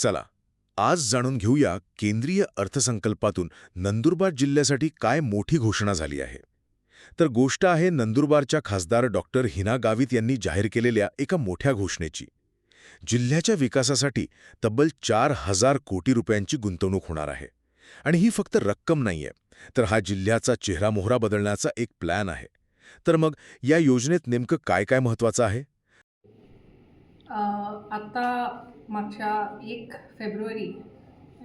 चला आज जाणून घेऊया केंद्रीय अर्थसंकल्पातून नंदुरबार जिल्ह्यासाठी काय मोठी घोषणा झाली आहे. तर गोष्ट आहे नंदुरबारच्या खासदार डॉक्टर हिना गावित यांनी जाहीर केलेल्या एका मोठ्या घोषणेची. जिल्ह्याच्या विकासासाठी तब्बल चार हजार कोटी रुपयांची गुंतवणूक होणार आहे. आणि ही फक्त रक्कम नाहीये तर हा जिल्ह्याचा चेहरामोहरा बदलण्याचा एक प्लॅन आहे. तर मग या योजनेत नेमकं काय काय महत्वाचं आहे? आत्ता मागच्या एक फेब्रुवारी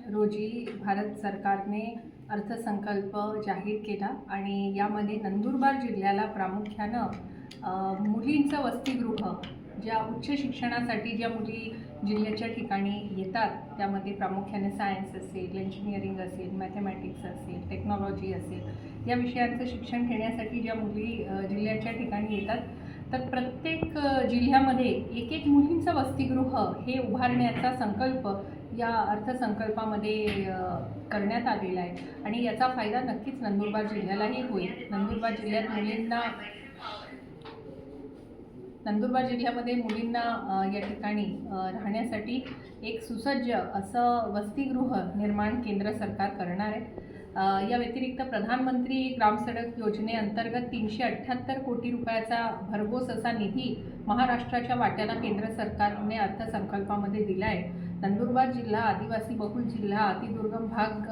रोजी भारत सरकारने अर्थसंकल्प जाहीर केला आणि यामध्ये नंदुरबार जिल्ह्याला प्रामुख्यानं मुलींचं वसतिगृह ज्या उच्च शिक्षणासाठी ज्या मुली जिल्ह्याच्या ठिकाणी येतात त्यामध्ये प्रामुख्याने सायन्स असेल इंजिनिअरिंग असेल मॅथमॅटिक्स असेल टेक्नॉलॉजी असेल या विषयांचं शिक्षण घेण्यासाठी ज्या मुली जिल्ह्याच्या ठिकाणी येतात तर प्रत्येक जिल्ह्यामध्ये एक एक मुलींचं वसतिगृह हे उभारण्याचा संकल्प या अर्थसंकल्पामध्ये करण्यात आलेला आहे. आणि याचा फायदा नक्कीच नंदुरबार जिल्ह्यालाही होईल. नंदुरबार जिल्ह्यात मुलींना नंदुरबार जिल्ह्यामध्ये मुलींना या ठिकाणी राहण्यासाठी एक सुसज्ज असं वसतिगृह निर्माण केंद्र सरकार करणार आहे. या व्यतिरिक्त प्रधानमंत्री ग्रामसडक योजनेअंतर्गत तीनशे अठ्ठ्याहत्तर कोटी रुपयाचा भरघोस असा निधी महाराष्ट्राच्या वाट्याला केंद्र सरकारने अर्थसंकल्पामध्ये दिला आहे नंदुरबार जिल्हा आदिवासी बहुल जिल्हा अतिदुर्गम भाग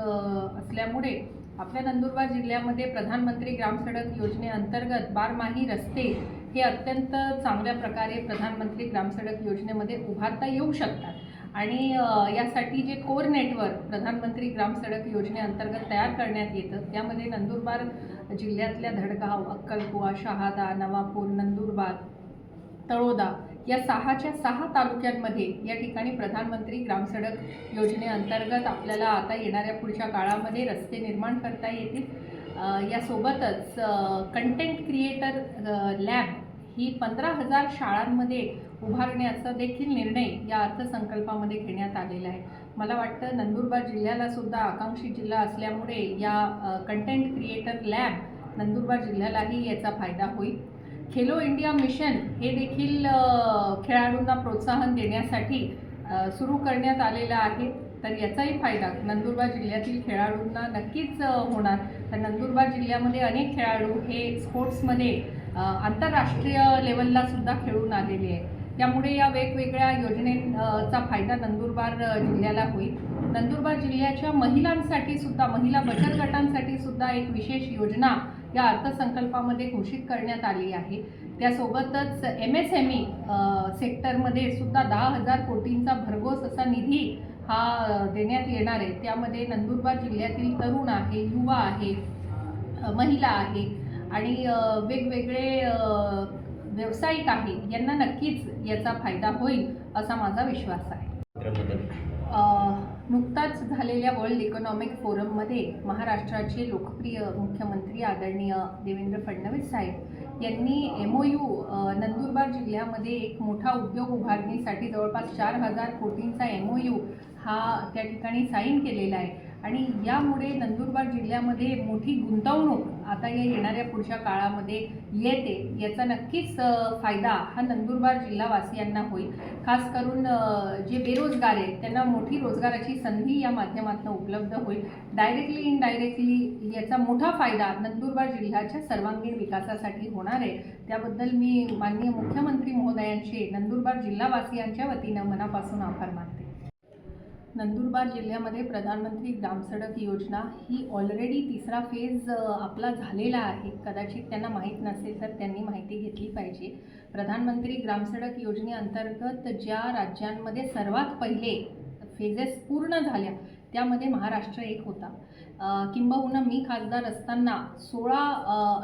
असल्यामुळे आपल्या नंदुरबार जिल्ह्यामध्ये प्रधानमंत्री ग्रामसडक योजनेअंतर्गत बारमाही रस्ते हे अत्यंत चांगल्या प्रकारे प्रधानमंत्री ग्रामसडक योजनेमध्ये उभारता येऊ शकतात. आणि यासाठी जे कोर नेटवर्क प्रधानमंत्री ग्रामसडक योजनेअंतर्गत तयार करण्यात येतं त्यामध्ये नंदुरबार जिल्ह्यातल्या धडगाव अक्कलकुवा शहादा नवापूर नंदुरबार तळोदा या सहाच्या सहा तालुक्यांमध्ये या ठिकाणी प्रधानमंत्री ग्रामसडक योजनेअंतर्गत आपल्याला आता येणाऱ्या पुढच्या काळामध्ये रस्ते निर्माण करता येतील. यासोबतच कंटेंट क्रिएटर लॅब ही पंधरा हजार शाळांमध्ये उभारण्याचा देखील निर्णय या अर्थसंकल्पामध्ये घेण्यात आलेला आहे. मला वाटतं नंदुरबार जिल्ह्याला सुद्धा आकांक्षी जिल्हा असल्यामुळे या कंटेंट क्रिएटर लॅब नंदुरबार जिल्ह्यालाही याचा फायदा होईल. खेलो इंडिया मिशन हे देखील खेळाडूंना प्रोत्साहन देण्यासाठी सुरू करण्यात आलेलं आहे. तर याचाही फायदा नंदुरबार जिल्ह्यातील खेळाडूंना नक्कीच होणार. तर नंदुरबार जिल्ह्यामध्ये अनेक खेळाडू हे स्पोर्ट्समध्ये आंतरराष्ट्रीय लेवलला सुद्धा खेळून आलेले आहे त्यामुळे या वेगवेगळ्या योजनेचा फायदा नंदुरबार जिल्ह्याला होईल. नंदुरबार जिल्ह्याच्या महिलांसाठी सुद्धा महिला बचत गटांसाठी सुद्धा एक विशेष योजना या अर्थसंकल्पामध्ये घोषित करण्यात आली आहे. त्यासोबतच एम एस एम ई सेक्टरमध्ये सुद्धा दहा हजार कोटींचा भरघोस असा निधी हा देण्यात येणार आहे. त्यामध्ये नंदुरबार जिल्ह्यातील तरुण आहे युवा आहे महिला आहे आणि वेगवेगळे व्यावसायिक आहे यांना नक्कीच याचा फायदा होईल असा माझा विश्वास आहे. नुकताच झालेल्या वर्ल्ड इकॉनॉमिक फोरममध्ये महाराष्ट्राचे लोकप्रिय मुख्यमंत्री आदरणीय देवेंद्र फडणवीस साहेब यांनी एम ओ यू नंदुरबार जिल्ह्यामध्ये एक मोठा उद्योग उभारणीसाठी जवळपास चार हजार कोटींचा एम ओ यू हा त्या ठिकाणी साईन केलेला आहे. आणि यामुळे नंदुरबार जिल्ह्यामध्ये मोठी गुंतवणूक आता या येणाऱ्या पुढच्या काळामध्ये येते. याचा नक्कीच फायदा हा नंदुरबार जिल्हावासियांना होईल. खास करून जे बेरोजगार आहेत त्यांना मोठी रोजगाराची संधी या माध्यमातून उपलब्ध होईल. डायरेक्टली इनडायरेक्टली याचा मोठा फायदा नंदुरबार जिल्ह्याच्या सर्वांगीण विकासासाठी होणार आहे. त्याबद्दल मी माननीय मुख्यमंत्री महोदयांचे नंदुरबार जिल्हावासियांच्या वतीनं मनापासून आभार मानतो. नंदुरबार जिल्ह्यामध्ये प्रधानमंत्री ग्रामसडक योजना ही ऑलरेडी तिसरा फेज आपला झालेला आहे. कदाचित त्यांना माहीत नसेल तर त्यांनी माहिती घेतली पाहिजे. प्रधानमंत्री ग्रामसडक योजनेअंतर्गत ज्या राज्यांमध्ये सर्वात पहिले फेजेस पूर्ण झाल्या त्यामध्ये महाराष्ट्र एक होता. किंबहुना मी खासदार असताना सोळा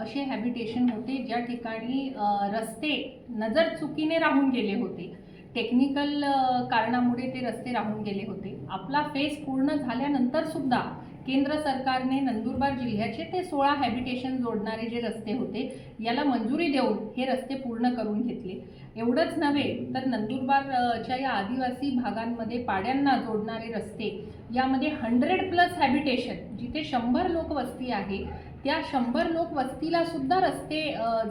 असे हॅबिटेशन होते ज्या ठिकाणी रस्ते नजर चुकीने राहून गेले होते. टेक्निकल कारणामुळे ते रस्ते राहून गेले होते. आपला फेस पूर्ण झाल्यानंतर सुद्धा केंद्र सरकारने नंदुरबार जिल्ह्याचे ते सोळा हॅबिटेशन जोडणारे जे रस्ते होते याला मंजुरी देऊन हे रस्ते पूर्ण करून घेतले. एवढंच नव्हे तर नंदुरबारच्या या आदिवासी भागांमध्ये पाड्यांना जोडणारे रस्ते यामध्ये हंड्रेड प्लस हॅबिटेशन जिथे शंभर लोक वस्ती आहे त्या शंभर लोक वस्तीला सुद्धा रस्ते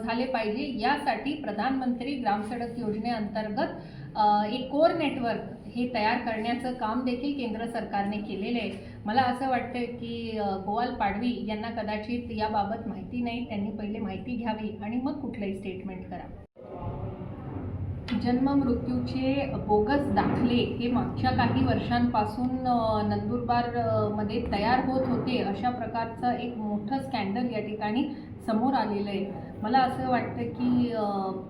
झाले पाहिजे. यासाठी प्रधानमंत्री ग्रामसडक योजनेअंतर्गत एक कोर नेटवर्क हे तयार करण्याचं काम देखील केंद्र सरकारने केलेलं आहे. मला असं वाटतं की गोवाल पाडवी यांना कदाचित याबाबत माहिती नाही. त्यांनी पहिले माहिती घ्यावी आणि मग कुठलंही स्टेटमेंट करा जन्म मृत्यूचे बोगस दाखले हे मागच्या काही वर्षांपासून नंदुरबारमध्ये नंदुरबारमध्ये तयार होत होते अशा प्रकारचं एक मोठं स्कॅन्डल या ठिकाणी समोर आलेलं आहे. मला असं वाटतं की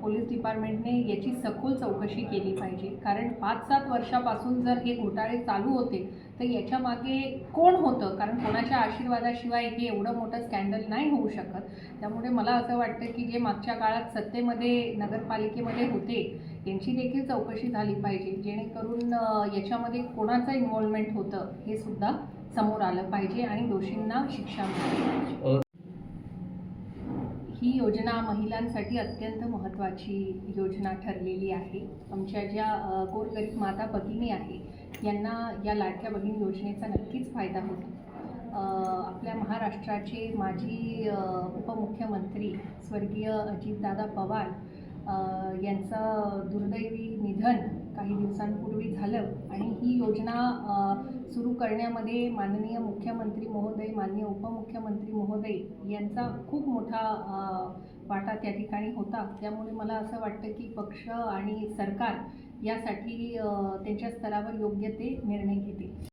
पोलीस डिपार्टमेंटने याची सखोल चौकशी केली पाहिजे. कारण पाच सात वर्षापासून जर हे घोटाळे चालू होते तर याच्या मागे कोण होतं? कारण कोणाच्या आशीर्वादाशिवाय हे एवढं मोठं स्कॅन्डल नाही होऊ शकत. त्यामुळे मला असं वाटतं की जे मागच्या काळात सत्तेमध्ये नगरपालिकेमध्ये होते यांची देखील चौकशी झाली पाहिजे. जेणेकरून याच्यामध्ये कोणाचं इन्व्हॉल्वमेंट होतं हे सुद्धा समोर आलं पाहिजे आणि दोषींना शिक्षा मिळाली पाहिजे. ही योजना महिलांसाठी अत्यंत महत्त्वाची योजना ठरलेली आहे. आमच्या ज्या गोरगरीब माता भगिनी आहे यांना या लाडक्या भगिनी योजनेचा नक्कीच फायदा होतो आपल्या महाराष्ट्राचे माजी उपमुख्यमंत्री स्वर्गीय अजितदादा पवार यांचं दुर्दैवी निधन काही दिवसांपूर्वी झालं आणि ही योजना सुरू करण्यामध्ये माननीय मुख्यमंत्री महोदय माननीय उपमुख्यमंत्री महोदय यांचा खूप मोठा वाटा त्या ठिकाणी होता. त्यामुळे मला असं वाटतं की पक्ष आणि सरकार यासाठी त्यांच्या स्तरावर योग्य ते निर्णय घेतील.